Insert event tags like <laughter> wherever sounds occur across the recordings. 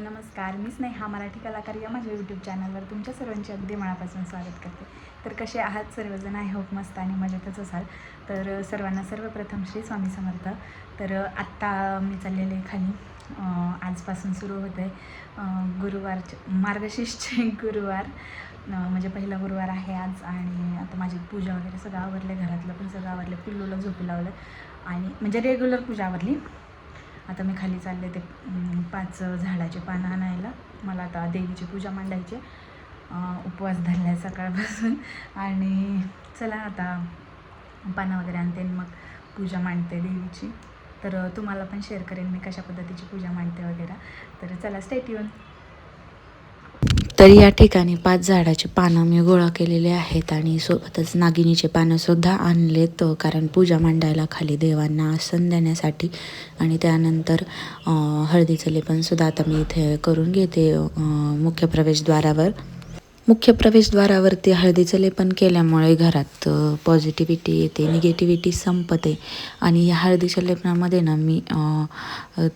नमस्कार मी स्नेहा मराठी कलाकार या माझ्या यूट्यूब चॅनलवर तुमच्या सर्वांचे अगदी मनापासून स्वागत करते. तर कसे आहात सर्वजण? आय होप मस्त आणि मजेतच असाल. तर सर्वांना सर्वप्रथम श्री स्वामी समर्थ. तर आत्ता मी चाललेले खाली. आजपासून सुरू होते गुरुवारचे मार्गशीर्षचे <laughs> गुरुवार. म्हणजे पहिला गुरुवार आहे आज आणि आता माझी पूजा वगैरे सगळं आवरले घरातलं पण सगळं आवरलं पिल्लूला झोपी लावलं आणि म्हणजे रेग्युलर पूजा आवरली. आता मी खाली चालले ते पाच झाडाचे पानं आणायला. मला आता देवीची पूजा मांडायची आहे. उपवास धरला आहे सकाळपासून. आणि चला आता पानं वगैरे आणते आणि मग पूजा मांडते देवीची. तर तुम्हाला पण शेअर करेन मी कशा पद्धतीची पूजा मांडते वगैरे. तर चला स्टेट येऊन तर या ठिकाणी पाच झाडाची पानं मी गोळा केलेले आहेत आणि सोबतच नागिनीचे पानं सुद्धा आणलेत कारण पूजा मांडायला खाली देवांना आसन देण्यासाठी आणि त्यानंतर हळदीचं लेपन सुद्धा आता मी इथे करून घेते मुख्य प्रवेशद्वारावर मुख्य प्रवेशद्वारावरती हळदीचं लेपन केल्यामुळे घरात पॉझिटिव्हिटी येते निगेटिव्हिटी संपते. आणि या हळदीच्या लेपनामध्ये ना मी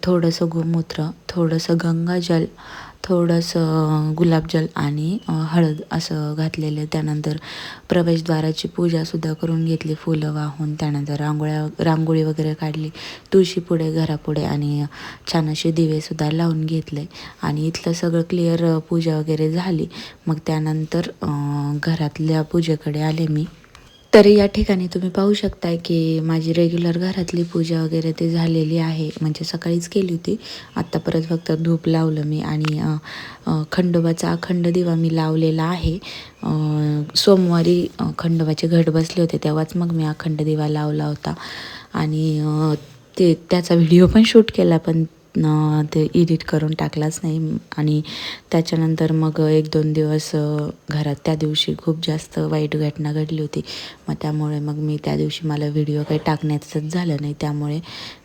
थोडंसं गोमूत्र थोडंसं गंगाजल थोडंसं गुलाबजल आणि हळद असं घातलेलं. त्यानंतर प्रवेशद्वाराची पूजासुद्धा करून घेतली फुलं वाहून. त्यानंतर रांगोळ्या रांगोळी वगैरे काढली. तुळशी पुढे घरापुढे आणि छान असे दिवेसुद्धा लावून घेतले. आणि इथलं सगळं क्लिअर पूजा वगैरे झाली. मग त्यानंतर घरातल्या पूजेकडे आले मी. तर या ठिकाणी तुम्ही पाहू शकताय की माझी रेग्युलर घरातली पूजा वगैरे ते झालेली आहे. म्हणजे सकाळीच केली होती. आत्ता परत फक्त धूप लावलं मी आणि खंडोबाचा अखंड दिवा मी लावलेला आहे. सोमवारी खंडोबाचे घट बसले होते तेव्हाच मग मी अखंड दिवा लावला होता. आणि ते त्याचा व्हिडिओ पण शूट केला. पण ते एडिट करून टाकलाच नाही. आणि त्याच्यानंतर मग एक दोन दिवस घरात त्या दिवशी खूप जास्त वाईट घटना घडली होती. मग त्यामुळे मग मी त्या दिवशी मला व्हिडिओ काही टाकण्याचंच झालं नाही. त्यामुळे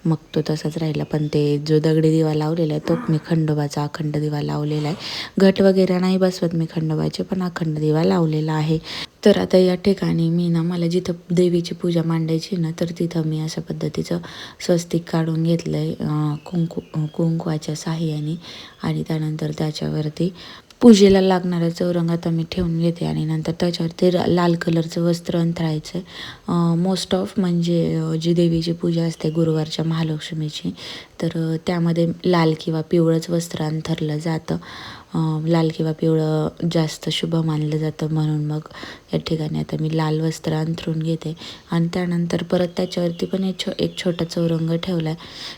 मग तो तसाच राहिला. पण ते जो दगडी दिवा लावलेला आहे तो मी खंडोबाचा अखंड दिवा लावलेला आहे. घट वगैरे नाही बसवत मी खंडोबाचे पण अखंड दिवा लावलेला आहे. तर आता या ठिकाणी मी ना मला जिथं देवीची पूजा मांडायची ना तर तिथं मी अशा पद्धतीचं स्वस्तिक काढून घेतलं आहे कुंकू कुंकवाच्या साह्याने. आणि त्यानंतर त्याच्यावरती पूजेला लागणारा चौरंग आता मी ठेवून घेते. आणि नंतर त्याच्यावरती लाल कलरचं वस्त्र अंथरायचं. आहे मोस्ट ऑफ म्हणजे जी देवीची पूजा असते गुरुवारच्या महालक्ष्मीची तर त्यामध्ये लाल किंवा पिवळंच वस्त्र अंथरलं जातं. लाल किंवा पिवळं जास्त शुभ मानलं जातं म्हणून मग या ठिकाणी आता मी लाल वस्त्र अंथरून घेते. आणि त्यानंतर परत त्याच्यावरती पण एक छो एक छोटा चौरंग ठेवला आहे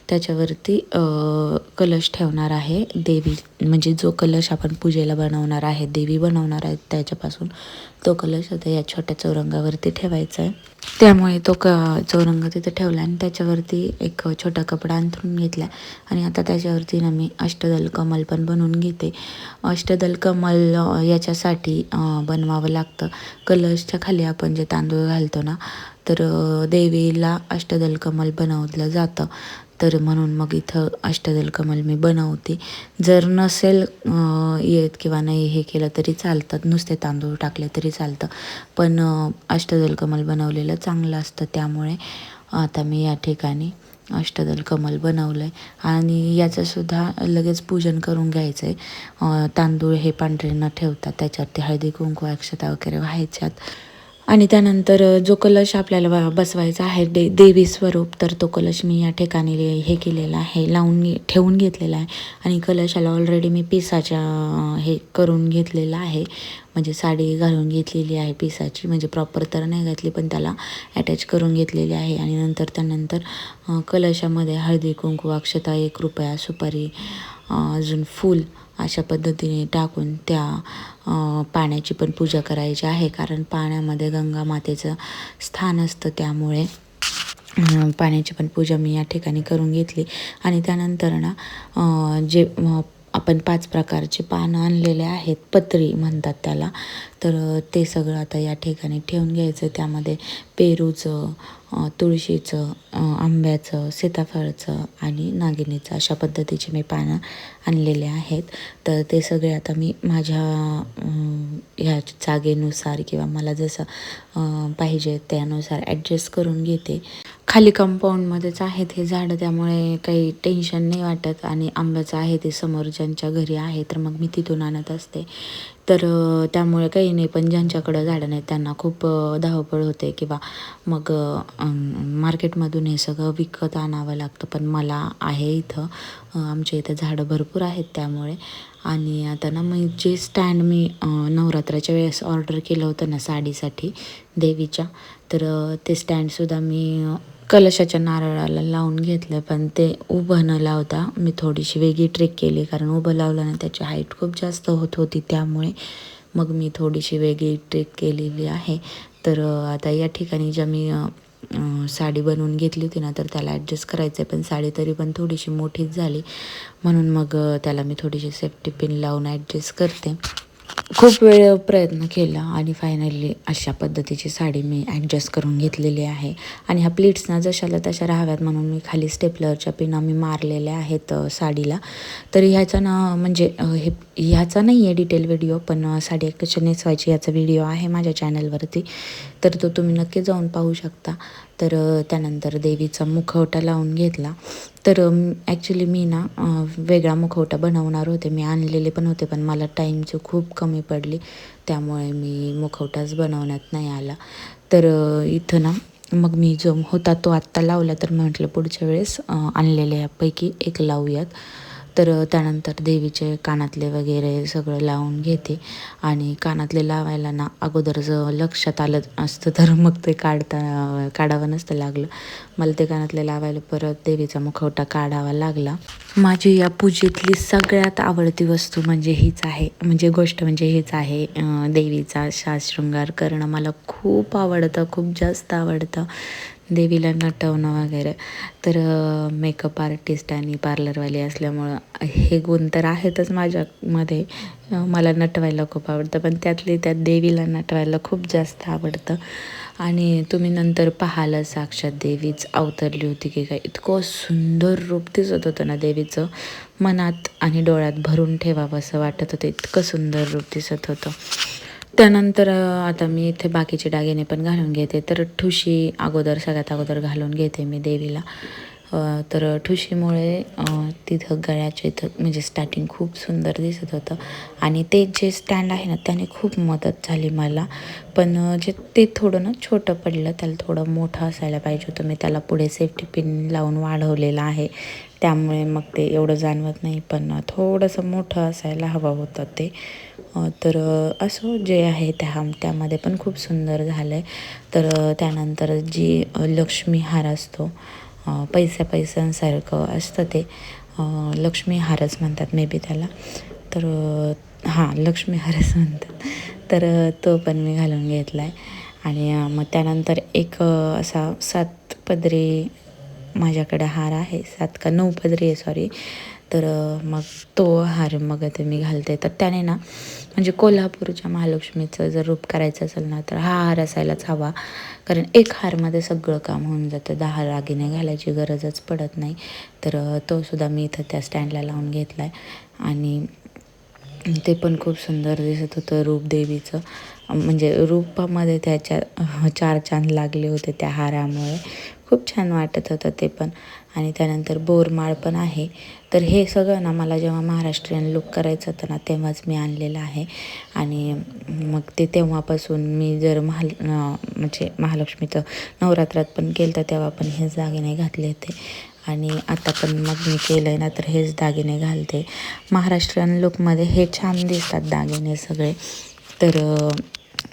त्याच्यावरती कलश ठेवणार आहे देवी. म्हणजे जो कलश आपण पूजेला बनवणार आहे देवी बनवणार आहे त्याच्यापासून तो कलश आता या छोट्या चौरंगावरती ठेवायचा आहे त्यामुळे तो क चौरंग तिथे ठेवला आणि त्याच्यावरती एक छोटा कपडा अंथरून घेतला आणि आता त्याच्यावरती ना मी अष्टदल कमल पण बनवून घेते. अष्टदल कमल याच्यासाठी बनवावं लागतं. कलशच्या खाली आपण जे तांदूळ घालतो ना तर देवीला अष्टदल कमल बनवलं जातं. तर म्हणून मग इथं अष्टदल कमल मी बनवते. जर नसेल येत किंवा नाही हे केलं तरी चालतं. नुसते तांदूळ टाकले तरी चालतं. पण अष्टदल कमल बनवलेलं चांगलं असतं त्यामुळे आता मी या ठिकाणी अष्टदल कमल बनवलं आहे आणि याचंसुद्धा लगेच पूजन करून घ्यायचं आहे तांदूळ हे पांढरे न ठेवता त्याच्यावरती हळदी कुंकू अक्षता वगैरे व्हायच्यात. आणि त्यानंतर जो कलश आपल्याला बसवायचा आहे दे देवी स्वरूप तर तो कलश मी या ठिकाणी हे केलेला आहे लावून ठेवून घेतलेला आहे. आणि कलशाला ऑलरेडी मी पिसाच्या हे करून घेतलेलं आहे. म्हणजे साडी घालून घेतलेली आहे पिसाची म्हणजे प्रॉपर तर नाही घातली पण त्याला अटॅच करून घेतलेली आहे. आणि नंतर त्यानंतर कलशामध्ये हळदी कुंकू अक्षता एक रुपया सुपारी अजून फूल अशा पद्धतीने टाकून त्या पाण्याची पण पूजा करायची आहे. कारण पाण्यामध्ये गंगा मातेचं स्थान असतं त्यामुळे पाण्याची पण पूजा मी या ठिकाणी करून घेतली. आणि त्यानंतर ना जे आपण पाच प्रकारचे पानं आणलेले आहेत पत्री म्हणतात त्याला. तर ते सगळं आता या ठिकाणी ठेवून घ्यायचं. त्यामध्ये पेरूचं तुळशीचं आंब्याचं सीताफळाचं आणि नागिनीचं अशा पद्धतीचे मी पानं आणलेले आहेत. तर ते सगळे आता मी माझ्या ह्या जागेनुसार किंवा मला जसं पाहिजे त्यानुसार ॲडजस्ट करून घेते. खाली कंपाऊंडमध्येच आहेत हे झाडं त्यामुळे काही टेन्शन नाही वाटत आणि आंब्याचं आहे ते समोर ज्यांच्या घरी आहे तर मग मी तिथून आणत असते. तर त्यामुळे काही नाही पण ज्यांच्याकडं झाडं नाहीत त्यांना खूप धावपळ होते किंवा मग मार्केटमधून हे सगळं विकत आणावं लागतं पण मला आहे इथं आमच्या इथं झाडं भरपूर आहेत त्यामुळे. आणि आता ना मी जे स्टँड मी नवरात्राच्या वेळेस ऑर्डर केलं होतं ना साडीसाठी देवीच्या तर ते स्टँडसुद्धा मी कलशाच्या नारळाला लावून घेतलं पण ते उभं न लावता मी थोडीशी वेगळी ट्रिक केली कारण उभं लावलं ना त्याची हाईट खूप जास्त होत होती त्यामुळे मग मी थोडीशी वेगळी ट्रिक केलेली आहे. तर आता या ठिकाणी ज्या मी साडी बनवून घेतली होती ना तर त्याला ॲडजस्ट करायचं आहे पण साडी तरी पण थोडीशी मोठीच झाली. म्हणून मग त्याला मी थोडीशी सेफ्टी पिन लावून ॲडजस्ट करते. खूप वेळ प्रयत्न केला आणि फायनली अशा पद्धतीची साडी मी ॲडजस्ट करून घेतलेली आहे. आणि ह्या प्लेट्सना जशाला तशा राहाव्यात म्हणून मी खाली स्टेपलरच्या पिना मी मारलेल्या आहेत साडीला. तर ह्याचा ना म्हणजे हे ह्याचा नाही आहे डिटेल व्हिडिओ पण साडी एक कशी नेसवायची याचा व्हिडिओ आहे माझ्या चॅनलवरती तर तो तुम्ही नक्की जाऊन पाहू शकता. तर त्यानंतर देवीचा मुखवटा लावून घेतला. तर ॲक्च्युली मी ना वेगळा मुखवटा बनवणार होते. मी आणलेले पण होते पण मला टाईमची खूप कमी पडली. त्यामुळे मी मुखवटाच बनवण्यात नाही आला. तर इथं ना मग मी जो होता तो आत्ता लावला. तर म्हटलं पुढच्या वेळेस आणलेल्यापैकी एक लावूयात. तर त्यानंतर देवीचे कानातले वगैरे सगळं लावून घेते. आणि कानातले लावायला ना अगोदर जर लक्षात आलं असतं तर मग ते काढता काढावं नसतं लागलं. मला ते कानातले लावायला परत देवीचा मुखवटा काढावा लागला. माझी या पूजेतली सगळ्यात आवडती वस्तू म्हणजे हीच आहे. म्हणजे गोष्ट म्हणजे हीच आहे देवीचा देवीचा शृंगार करणं. मला खूप आवडतं खूप जास्त आवडतं. देवीला नटवणं वगैरे. तर मेकअप आर्टिस्ट आणि पार्लरवाली असल्यामुळं हे गुण तर आहेतच माझ्यामध्ये. मला नटवायला खूप आवडतं पण त्यातली त्यात देवीला नटवायला खूप जास्त आवडतं. आणि तुम्ही नंतर पाहाल साक्षात देवीच अवतरली होती की काय इतकं सुंदर रूप दिसत होतं ना देवीचं. मनात आणि डोळ्यात भरून ठेवावं असं वाटत होतं इतकं सुंदर रूप दिसत होतं. त्यानंतर आता मी इथे बाकीचे दागिने पण घालून घेते. तर ठुशी अगोदर सगळ्यात अगोदर घालून घेते मी देवीला. तर ठुशीमुळे तिथं गळ्याच्या इथं म्हणजे स्टार्टिंग खूप सुंदर दिसत होतं. आणि ते जे स्टँड आहे ना त्याने खूप मदत झाली मला. पण जे ते थोडं ना छोटं पडलं त्याला थोडं मोठं असायला पाहिजे होतं. मी त्याला पुढे सेफ्टी पिन लावून वाढवलेलं आहे. त्यामुळे मग ते एवढं जाणवत नाही पण थोडंसं मोठं असायला हवं होतं ते. तर असं जे आहे त्या त्यामध्ये पण खूप सुंदर झालं आहे तर त्यानंतर जी लक्ष्मीहार असतो पैसा पैशांसारखं असतं ते लक्ष्मीहारच म्हणतात मे बी त्याला. तर हां लक्ष्मीहारच म्हणतात. तर तो पण मी घालून घेतला आहे आणि मग त्यानंतर एक असा सात पदरी माझ्याकडे हार आहे. सात का नऊ पदरी आहे सॉरी तर मग तो हार मग ते मी घालते. तर त्याने ना म्हणजे कोल्हापूरच्या महालक्ष्मीचं जर रूप करायचं असेल ना तर हा हार असायलाच हवा. कारण एक हारमध्ये सगळं काम होऊन जातं. दहा रागिने घालायची गरजच पडत नाही. तर तो सुद्धा मी इथं त्या स्टँडला लावून घेतला आहे आणि ते पण खूप सुंदर दिसत होतं रूप देवीचं. म्हणजे रूपामध्ये त्याच्या चार चांद लागले होते त्या हारामुळे. खूप छान वाटत होतं ते पण. आणि त्यानंतर बोरमाळ पण आहे. तर हे सगळं ना मला जेव्हा महाराष्ट्रीयन लुक करायचं होतं ना तेव्हाच मी आणलेलं आहे. आणि मग ते तेव्हापासून मी जर महाल म्हणजे महालक्ष्मीचं नवरात्रात पण केलं तर तेव्हा पण हेच दागिने घातले होते. आणि आता पण मग मी केलं आहे ना तर हेच दागिने घालते. महाराष्ट्रीयन लुकमध्ये हे छान दिसतात दागिने सगळे. तर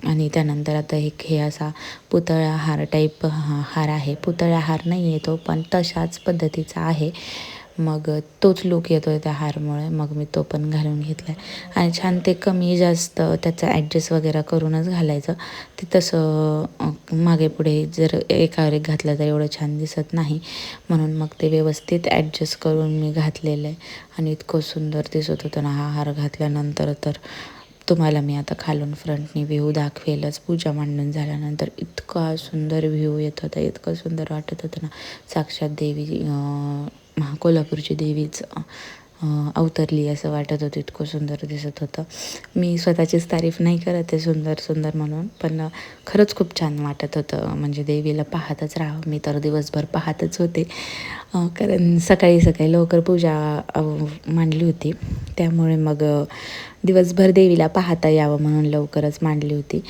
आणि त्यानंतर आता एक हे असा पुतळा हार टाईप हा हार आहे. पुतळा हार नाही आहे तो पण तशाच पद्धतीचा आहे. मग तोच लुक येतो आहे त्या हारमुळे. मग मी तो पण घालून घेतला आहे आणि छान ते कमी जास्त त्याचं ॲडजस्ट वगैरे करूनच घालायचं. ते तसं मागे पुढे जर एकावर एक घातलं तर एवढं छान दिसत नाही. म्हणून मग ते व्यवस्थित ॲडजस्ट करून मी घातलेलं आहे. आणि इतकं सुंदर दिसत होतं ना हा हार घातल्यानंतर तर. तुम्हाला मी आता खालून फ्रंटनी व्ह्यू दाखवेलच. पूजा मांडून झाल्यानंतर इतका सुंदर व्ह्यू येत होता इतकं सुंदर वाटत होतं ना. साक्षात देवी महा कोल्हापूरची देवीच अवतरली असं वाटत होतं इतकं सुंदर दिसत होतं. मी स्वतःचीच तारीफ नाही करत आहे सुंदर सुंदर म्हणून पण खरंच खूप छान वाटत होतं. म्हणजे देवीला पाहतच राहावं. मी तर दिवसभर पाहतच होते. कारण सकाळी सकाळी लवकर पूजा मांडली होती. त्यामुळे मग दिवसभर देवीला पाहता यावं म्हणून लवकरच मांडली होती.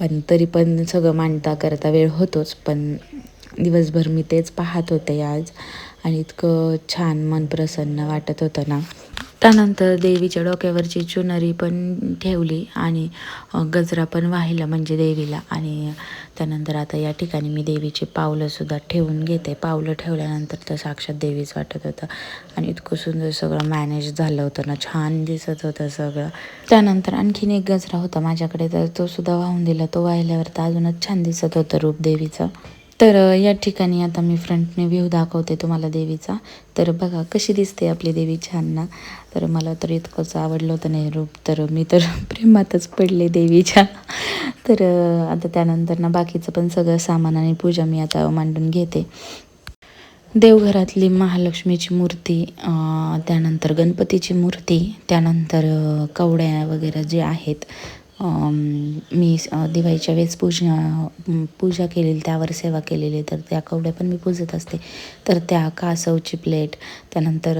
पण तरी पण सगळं मांडता करता वेळ होतोच. पण दिवसभर मी तेच पाहत होते आज. आणि इतकं छान मन प्रसन्न वाटत होतं ना. त्यानंतर देवीच्या डोक्यावरची चुनरी पण ठेवली आणि गजरा पण वाहिला म्हणजे देवीला. आणि त्यानंतर आता या ठिकाणी मी देवीची पावलंसुद्धा ठेवून घेते. पावलं ठेवल्यानंतर तर साक्षात देवीच वाटत होतं. आणि इतकं सुंदर सगळं मॅनेज झालं होतं ना. छान दिसत होतं सगळं. त्यानंतर आणखीन एक गजरा होता माझ्याकडे तर तो सुद्धा वाहून दिला. तो वाहिल्यावर तर अजूनच छान दिसत होतं रूप देवीचं. तर या ठिकाणी आता मी फ्रंटने व्ह्यू दाखवते तुम्हाला देवीचा. तर बघा कशी दिसते आपली देवी छान ना तर मला तर इतकंच आवडलं होतं नाही रूप तर मी तर <laughs> प्रेमातच पडले देवीच्या. तर आता त्यानंतर ना बाकीचं पण सगळं सामान आणि पूजा मी आता मांडून घेते. देवघरातली महालक्ष्मीची मूर्ती त्यानंतर गणपतीची मूर्ती त्यानंतर कवड्या वगैरे जे आहेत मी दिवाळीच्या वेळेस पूजा पूजा केलेली त्यावर सेवा केलेली तर त्या कवड्या पण मी पूजत असते. तर त्या कासवची प्लेट त्यानंतर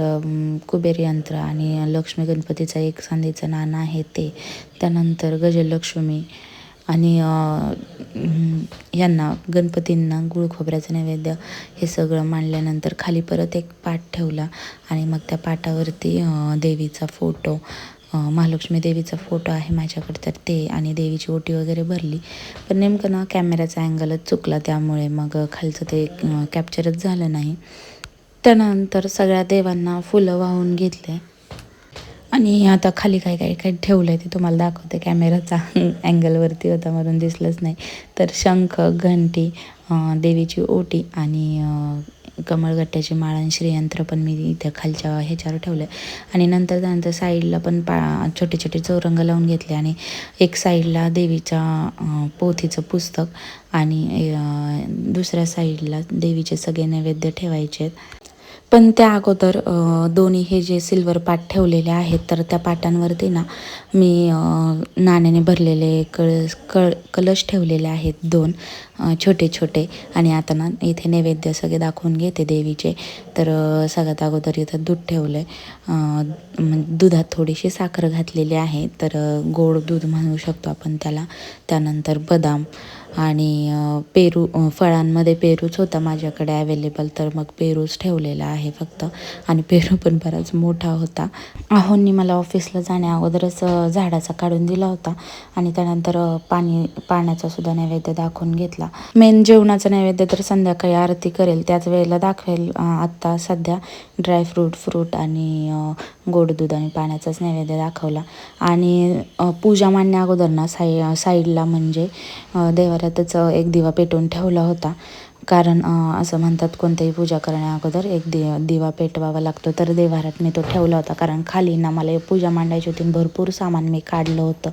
कुबेर यंत्र आणि लक्ष्मी गणपतीचा एक सांधीचं नाणं आहे ते. त्यानंतर गजलक्ष्मी आणि यांना गणपतींना गुळ खोबऱ्याचं नैवेद्य हे सगळं मांडल्यानंतर खाली परत एक पाट ठेवला आणि मग त्या पाटावरती देवीचा फोटो महालक्ष्मी देवीचा फोटो आहे माझ्याकडे तर ते आणि देवीची ओटी वगैरे भरली. पण नेमकं ना कॅमेऱ्याचा अँगलच चुकला त्यामुळे मग खालचं ते कॅप्चरच झालं नाही. त्यानंतर सगळ्या देवांना फुलं वाहून घेतले. आणि आता खाली काय काय काय ठेवलं आहे ते तुम्हाला दाखवते. कॅमेराचा अँगलवरती <laughs> होता म्हणून दिसलंच नाही. तर शंख घंटी देवीची ओटी आणि कमळगट्ट्याचे माळ आणि श्रीयंत्र पण मी इथे खालच्या ह्याच्यावर ठेवलं. आणि नंतर त्यानंतर साईडला पण पा छोटे छोटे चौरंग लावून घेतले आणि एक साईडला देवीच्या पोथीचं पुस्तक आणि दुसऱ्या साईडला देवीचे सगळे नैवेद्य ठेवायचे आहेत. पण त्या अगोदर दोन्ही हे जे सिल्वर पाट ठेवलेले आहेत तर त्या पाटांवरती ना मी नाण्याने भरलेले कळस कळ कलश ठेवलेले आहेत दोन छोटे छोटे. आणि आता ना इथे नैवेद्य सगळे दाखवून घेते देवीचे. तर सगळ्यात अगोदर इथं दूध ठेवलं आहे दुधात थोडीशी साखर घातलेली आहे. तर गोड दूध म्हणू शकतो आपण त्याला. त्यानंतर बदाम आणि पेरू फळांमध्ये पेरूच होता माझ्याकडे अवेलेबल तर मग पेरूच ठेवलेला आहे फक्त. आणि पेरू पण बराच मोठा होता. आहोंनी मला ऑफिसला जाण्या अगोदरच झाडाचा काढून दिला होता. आणि त्यानंतर पाणी पाण्याचा सुद्धा नैवेद्य दाखवून घेतला. मेन जेवणाचा नैवेद्य तर संध्याकाळी आरती करेल. त्याच वेळेला दाखवेल आत्ता सध्या ड्रायफ्रूट फ्रूट आणि गोड दूध आणि पाण्याचाच नैवेद्य दाखवला. आणि पूजा मांडण्या अगोदर ना साई साईडला म्हणजे देवाला घरातच एक दिवा पेटवून ठेवला होता. कारण असं म्हणतात कोणत्याही पूजा करण्या अगोदर एक दि दिवा पेटवावा लागतो. तर देवारात मी तो ठेवला होता. कारण खाली ना मला पूजा मांडायची होती. भरपूर सामान मी काढलं होतं.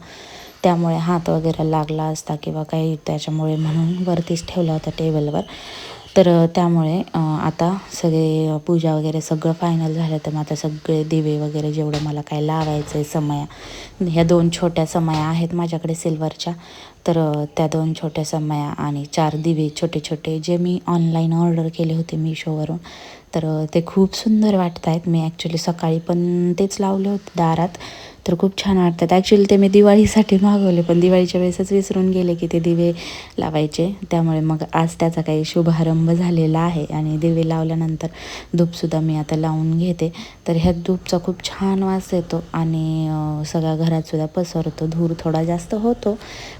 त्यामुळे हात वगैरे लागला असता किंवा काही त्याच्यामुळे म्हणून वरतीच ठेवला होता टेबलवर. तर त्यामुळे आता सगळे पूजा वगैरे सगळं फायनल झालं. तर मग आता सगळे दिवे वगैरे जेवढं मला काय लावायचं आहे समया ह्या दोन छोट्या समया आहेत माझ्याकडे सिल्वरच्या तर त्या दोन छोट्या समया आणि चार दिवे छोटे छोटे जे मी ऑनलाईन ऑर्डर केले होते मिशोवरून तर ते खूप सुंदर वाटत आहेत मी ॲक्च्युली सकाळी पण तेच लावले होते दारात. तर खूप छान वाटतात. ॲक्च्युली ते मी दिवाळीसाठी मागवले पण दिवाळीच्या वेळेसच विसरून गेले की ते दिवे लावायचे. त्यामुळे मग आज त्याचा काही शुभारंभ झालेला आहे आणि दिवे लावल्यानंतर धूपसुद्धा मी आता लावून घेते. तर ह्या धूपचा खूप छान वास येतो आणि सगळ्या घरातसुद्धा पसरतो. धूर थोडा जास्त होतो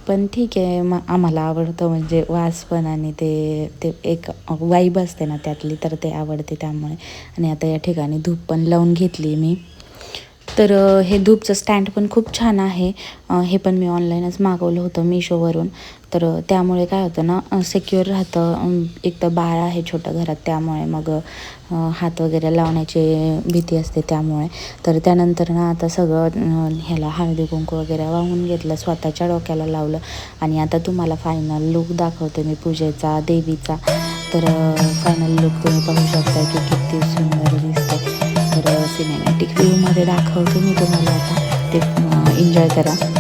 पण ठीक आहे. मग आम्हाला आवडतं म्हणजे वास पण आणि ते ते एक वाईब असते ना त्यातली तर ते आवडते त्यामुळे. आणि आता या ठिकाणी धूप पण लावून घेतली मी. तर हे धूपचं स्टँड पण खूप छान आहे. हे पण मी ऑनलाईनच मागवलं होतं मिशोवरून. तर त्यामुळे काय होतं ना सेक्युअर राहतं. एक तर बाळ आहे छोटं घरात त्यामुळे मग हात वगैरे लावण्याची भीती असते त्यामुळे. तर त्यानंतर ना आता सगळं ह्याला हळदी कुंकू वगैरे वाहून घेतलं स्वतःच्या डोक्याला लावलं. आणि आता तुम्हाला फायनल लुक दाखवते मी पूजेचा देवीचा. तर फायनल लुक तुम्ही पाहू शकता की किती सुंदर दिसतं सिनेमॅटिक व्ह्यूमध्ये दाखवते मी तुम्हाला आता ते एन्जॉय करा.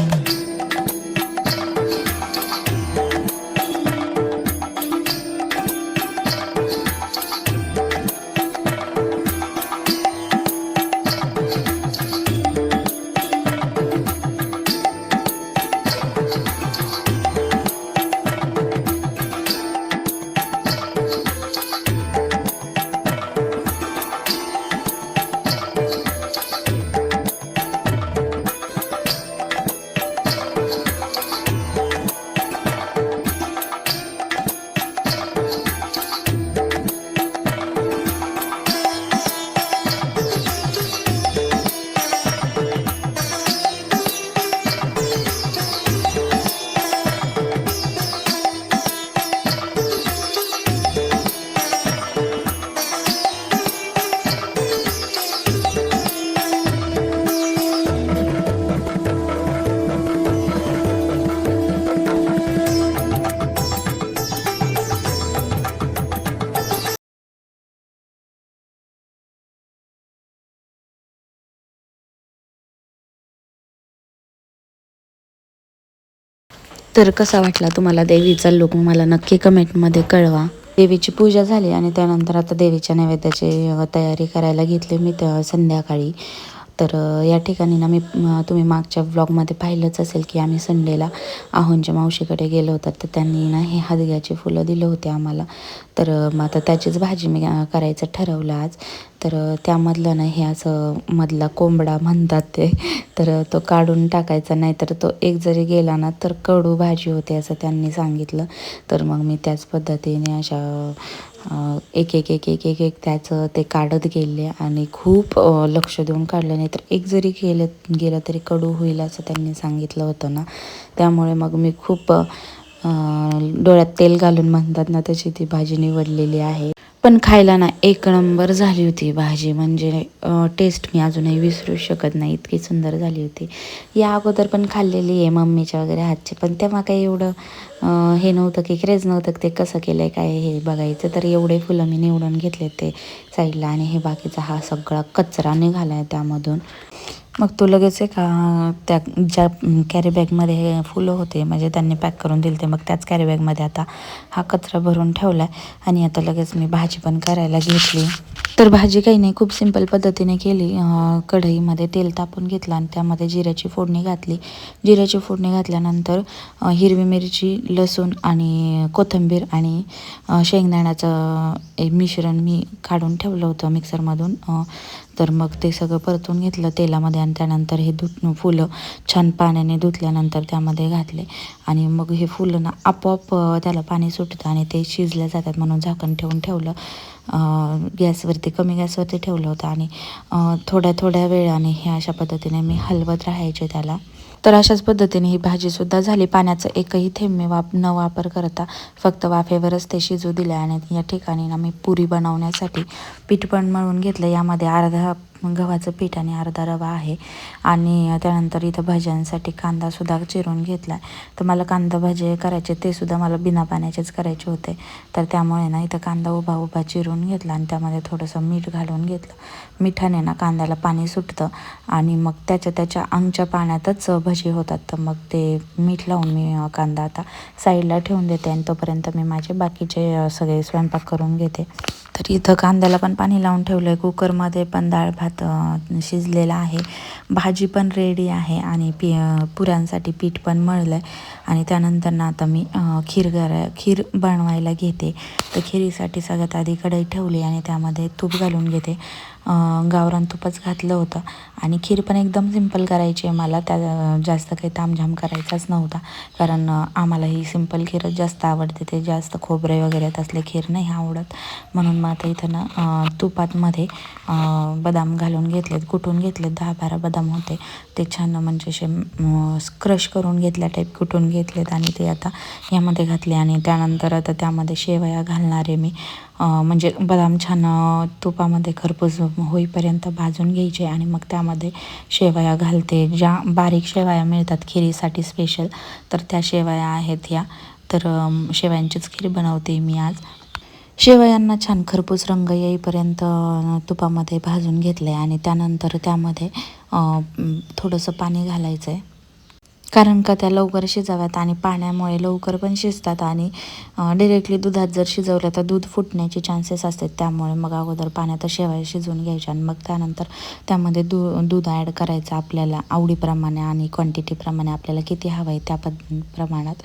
तर कसा वाटला तुम्हाला देवीचा लुक मला नक्की कमेंटमध्ये कळवा. देवीची पूजा झाली आणि त्यानंतर आता देवीच्या नैवेद्याची तयारी करायला घेतली मी त्या संध्याकाळी. तर या ठिकाणी ना मी तुम्ही मागच्या ब्लॉगमध्ये पाहिलंच असेल की आम्ही संडेला आहोंच्या मावशीकडे गेलो होतो. तर त्यांनी ना हे हदग्याची फुलं दिलं होते आम्हाला. तर मग आता त्याचीच भाजी मी करायचं ठरवलं आज. तर त्यामधलं ना हे असं मधला कोंबडा म्हणतात ते तर तो काढून टाकायचा. नाही तर तो एक जरी गेला ना तर कडू भाजी होते असं त्यांनी सांगितलं. तर मग मी त्याच पद्धतीने अशा एक एक एक एक एक एक त्याचं ते काढत गेले आणि खूप लक्ष देऊन काढलं. नाही तर एक जरी केलं गेलं तरी कडू होईल असं त्यांनी सांगितलं होतं ना. त्यामुळे मग मी खूप डोळ्यात तेल घालून म्हणतात ना तशी ती भाजी निवडलेली आहे. पण खायला ना एक नंबर झाली होती भाजी. म्हणजे टेस्ट मी अजूनही विसरू शकत नाही. इतकी सुंदर झाली होती. या अगोदर पण खाल्लेली आहे मम्मीच्या वगैरे हातची. पण तेव्हा काही एवढं हे नव्हतं की क्रेज नव्हतं ते कसं केलं आहे काय हे बघायचं. तर एवढे फुलं मी निवडून घेतले ते साईडला आणि हे बाकीचा हा सगळा कचरा निघाला आहे त्यामधून. मग तो लगेच एका त्या ज्या कॅरी बॅगमध्ये हे फुलं होते म्हणजे त्यांनी पॅक करून दिले ते मग त्याच कॅरी बॅगमध्ये आता हा कचरा भरून ठेवला आहे आणि आता लगेच मी भाजी पण करायला घेतली. तर भाजी काही नाही खूप सिंपल पद्धतीने केली. कढईमध्ये तेल तापून घेतलं आणि त्यामध्ये जिऱ्याची फोडणी घातली. जिऱ्याची फोडणी घातल्यानंतर हिरवी मिरची लसूण आणि कोथिंबीर आणि शेंगदाण्याचं एक मिश्रण मी काढून ठेवलं होतं मिक्सरमधून तर मग ते सगळं परतून घेतलं तेलामध्ये आणि त्यानंतर हे धुत फुलं छान पाण्याने धुतल्यानंतर त्यामध्ये घातले. आणि मग हे फुलं ना आपोआप त्याला पाणी सुटतं आणि ते शिजल्या जातात म्हणून झाकण ठेवून ठेवलं. गॅसवरती कमी गॅसवरती ठेवलं होतं. आणि थोड्या थोड्या वेळाने हे अशा पद्धतीने मी हलवत राहायचे त्याला. तर अशाच पद्धतीने ही भाजीसुद्धा झाली. पाण्याचं एकही थेंब मी वाप न वापर करता फक्त वाफेवरच ते शिजू दिले आणि या ठिकाणी ना मी पुरी बनवण्यासाठी पीठ पण मळून घेतलं. यामध्ये अर्धा गव्हाचं पीठ आणि अर्धा रवा आहे. आणि त्यानंतर इथं भाज्यांसाठी कांदासुद्धा चिरून घेतला तर मला कांदा भाजी करायचे ते सुद्धा मला बिना पाण्याचेच करायचे होते. तर त्यामुळे ना इथं कांदा उभा उभा चिरून घेतला आणि त्यामध्ये थोडंसं मीठ घालून घेतलं. मिठाने ना कांद्याला पाणी सुटतं आणि मग त्याच्या त्याच्या अंगच्या पाण्यातच भजी होतात. तर मग ते मीठ लावून मी कांदा आता साईडला ठेवून देते आणि तोपर्यंत मी माझे बाकीचे सगळे स्वयंपाक करून घेते. तर इथं कांद्याला पण पाणी लावून ठेवलं आहे कुकरमध्ये पण डाळ भात शिजलेला आहे. भाजी पण रेडी आहे आणि पी पुऱ्यांसाठी पीठ पण मळलं आहे आणि त्यानंतर ना आता मी खीर गर खीर बनवायला घेते. तर खिरीसाठी सगळ्यात आधी कढई ठेवली आणि त्यामध्ये तूप घालून घेते. गावरान तुपच घातलं होतं. आणि खीर पण एकदम सिंपल करायची आहे मला. त्या जास्त काही तामझाम करायचाच नव्हता. कारण आम्हाला ही सिंपल खीरच जास्त आवडते. ते जास्त खोबरे वगैरे असले खीर नाही आवडत. म्हणून मग आता इथं ना तुपातमध्ये बदाम घालून घेतलेत. कुटून घेतलेत. दहा बारा बदाम होते. ते छान म्हणजे असे क्रश करून घेतल्या टाईप कुटून घेतलेत. आणि ते आता यामध्ये घातले. आणि त्यानंतर आता त्यामध्ये शेवया घालणार आहे मी. म्हणजे बदाम छान तुपामध्ये खरपूस होईपर्यंत भाजून घ्यायचे आणि मग त्यामध्ये शेवया घालते. ज्या बारीक शेवया मिळतात खिरीसाठी स्पेशल तर त्या शेवया आहेत या. तर शेवयांचीच खीर बनवते मी आज. शेवयांना छान खरपूस रंग येईपर्यंत तुपामध्ये भाजून घेतलं आहे आणि त्यानंतर त्यामध्ये थोडंसं पाणी घालायचं आहे कारण का त्या लवकर शिजाव्यात आणि पाण्यामुळे लवकर पण शिजतात आणि डिरेक्टली दुधात जर शिजवलं तर दूध फुटण्याचे चान्सेस असतात. त्यामुळे मग अगोदर पाण्यात शेवया शिजवून घ्यायच्या आणि मग त्यानंतर त्यामध्ये दू दूध ॲड करायचं आपल्याला आवडीप्रमाणे आणि क्वांटिटीप्रमाणे आपल्याला किती हवं आहे त्या पद प्रमाणात.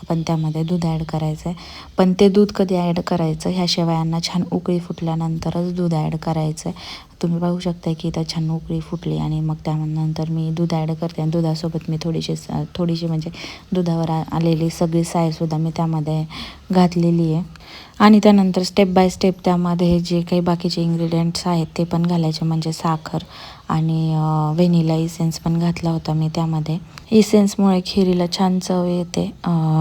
आपण त्यामध्ये दूध ॲड करायचं आहे पण ते दूध कधी ॲड करायचं? ह्या शेवयांना छान उकळी फुटल्यानंतरच दूध ॲड करायचं आहे तुम्ही पाहू शकता की इथं छान उकळी फुटली आणि मग त्यानंतर मी दूध ॲड करते आणि दुधासोबत मी थोडीशी स- थोडीशी म्हणजे दुधावर आलेली सगळी सायसुद्धा मी त्यामध्ये घातलेली आहे. आणि त्यानंतर स्टेप बाय स्टेप त्यामध्ये जे काही बाकीचे इन्ग्रेडियंट्स आहेत ते पण घालायचे म्हणजे साखर आणि व्हेनिला इसेन्स पण घातला होता मी त्यामध्ये. इसेन्समुळे खिरीला छान चव येते.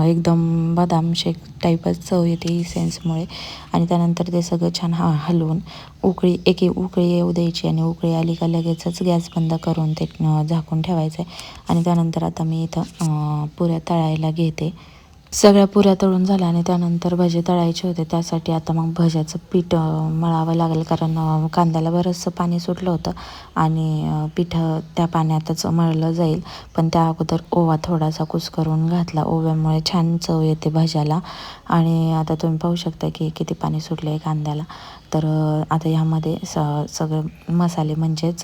एकदम बदाम शेक टाईपच चव येते इसेन्समुळे आणि त्यानंतर ते सगळं छान हा हलवून उकळी एक उकळी येऊ द्यायची आणि उकळी आली का लगेचच गॅस बंद करून ते झाकून ठेवायचं आहे आणि त्यानंतर आता मी इथं पुऱ्या तळायला घेते. सगळ्या पुऱ्या तळून झाल्या आणि त्यानंतर भजे तळायचे होते. त्यासाठी आता मग भज्याचं पीठ मळावं लागेल कारण कांद्याला बरंचसं पाणी सुटलं होतं आणि पीठ त्या पाण्यातच मळलं जाईल. पण त्या अगोदर ओवा थोडासा कुस्करून घातला. ओव्यामुळे छान चव येते भज्याला. आणि आता तुम्ही पाहू शकता की किती पाणी सुटलं आहे कांद्याला. तर आता ह्यामध्ये स सगळे मसाले म्हणजेच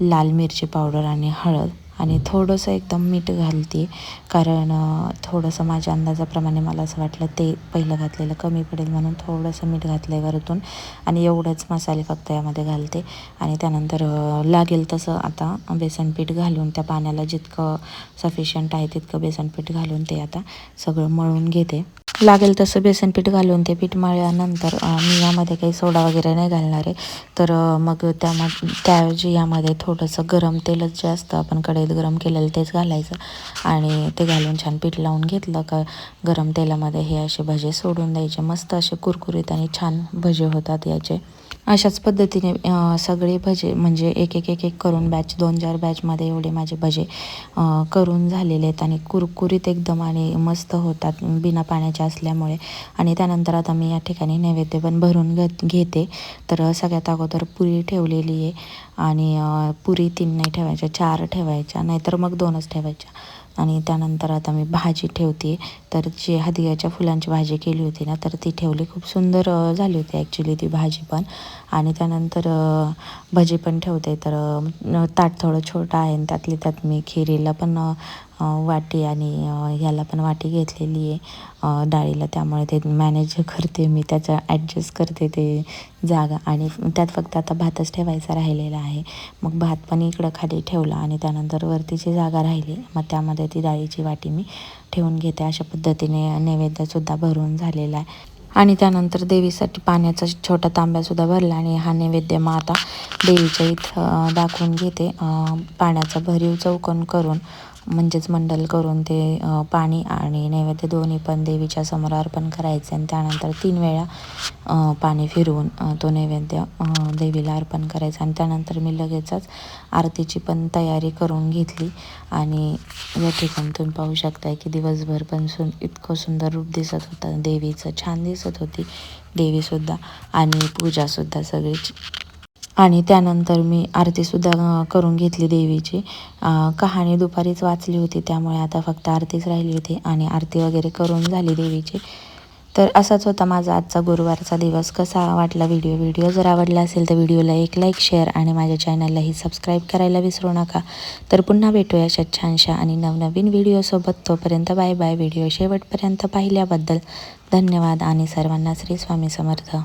लाल मिरची पावडर आणि हळद आणि थोडंसं एकदम मीठ घालते. कारण थोडंसं माझ्या अंदाजाप्रमाणे मला असं वाटलं ते पहिलं घातलेलं कमी पडेल म्हणून थोडंसं मीठ घातलं आहे वरतून. आणि एवढंच मसाले फक्त यामध्ये घालते. आणि त्यानंतर लागेल तसं आता बेसन पीठ घालून त्या पाण्याला जितकं सफिशियंट आहे तितकं बेसन पीठ घालून ते आता सगळं मळून घेते. लागेल तसं बेसन पीठ घालून ते पीठ मळल्यानंतर मी यामध्ये काही सोडा वगैरे नाही घालणार आहे. तर अं, मग त्याऐवजी यामध्ये थोडंसं गरम तेलच जे असतं आपण कढईत गरम केलेलं तेच घालायचं. आणि ते घालून छान पीठ लावून घेतलं का गरम तेलामध्ये हे असे भजे सोडून द्यायचे. मस्त असे कुरकुरीत आणि छान भजे होतात याचे. अशाच पद्धतीने सगळे भजे म्हणजे एक एक एक एक करून बॅच दोन चार बॅचमध्ये एवढे माझे भजे करून झालेले आहेत आणि कुरकुरीत एकदम आणि मस्त होतात बिना पाण्याचे असल्यामुळे. आणि त्यानंतर आता मी या ठिकाणी नैवेद्य पण भरून घेत घेते. तर सगळ्यात अगोदर पुरी ठेवलेली आहे आणि पुरी तीन नाही ठेवायच्या चार ठेवायच्या नाहीतर मग दोनच ठेवायच्या. आणि त्यानंतर आता मी भाजी ठेवते. तर जी हदियाच्या फुलांची भाजी केली होती ना तर ती ठेवली. खूप सुंदर झाली होती ॲक्च्युली ती भाजी पण. आणि त्यानंतर भजी पण ठेवते. तर ताट थोडं छोटं आहे आणि त्यातली त्यात मी खिरीला पण वाटी आणि ह्याला पण वाटी घेतलेली आहे. डाळीला त्यामुळे ते मॅनेज करते मी त्याचं ॲडजस्ट करते ते जागा. आणि त्यात फक्त आता भातच ठेवायचा राहिलेला आहे. मग भात पण इकडं खाली ठेवला आणि त्यानंतर वरतीची जागा राहिली. मग त्यामध्ये ती डाळीची वाटी मी ठेवून घेते. अशा पद्धतीने नैवेद्यसुद्धा भरून झालेला आहे. आणि त्यानंतर देवीसाठी पाण्याचा छोटा तांब्यासुद्धा भरला आणि हा नैवेद्य मग आता देवीच्या इथं दाखवून घेते. पाण्याचा भरीव चौकन करून म्हणजेच मंडल करून ते पाणी आणि नैवेद्य दोन्ही पण देवीच्या समोर अर्पण करायचे आणि त्यानंतर तीन वेळा पाणी फिरवून तो नैवेद्य देवीला अर्पण करायचा. आणि त्यानंतर मी लगेचच आरतीची पण तयारी करून घेतली. आणि या ठिकाणी तुम्ही पाहू शकताय की दिवसभर पण सुन इतकं सुंदर रूप दिसत होतं. देवीचं छान दिसत होती. देवीसुद्धा आणि पूजासुद्धा सगळीच आणि त्यानंतर मी आरतीसुद्धा करून घेतली देवीची. कहाणी दुपारीच वाचली होती त्यामुळे आता फक्त आरतीच राहिली होती आणि आरती वगैरे करून झाली देवीची. तर असाच होता माझा आजचा गुरुवारचा दिवस. कसा वाटला व्हिडिओ? व्हिडिओ जर आवडला असेल तर व्हिडिओला एक लाईक शेअर आणि माझ्या चॅनललाही सबस्क्राईब करायला विसरू नका. तर पुन्हा भेटूया अशा छानशा आणि नवनवीन व्हिडिओसोबत तोपर्यंत बाय बाय. व्हिडिओ शेवटपर्यंत पाहिल्याबद्दल धन्यवाद आणि सर्वांना श्री स्वामी समर्थ.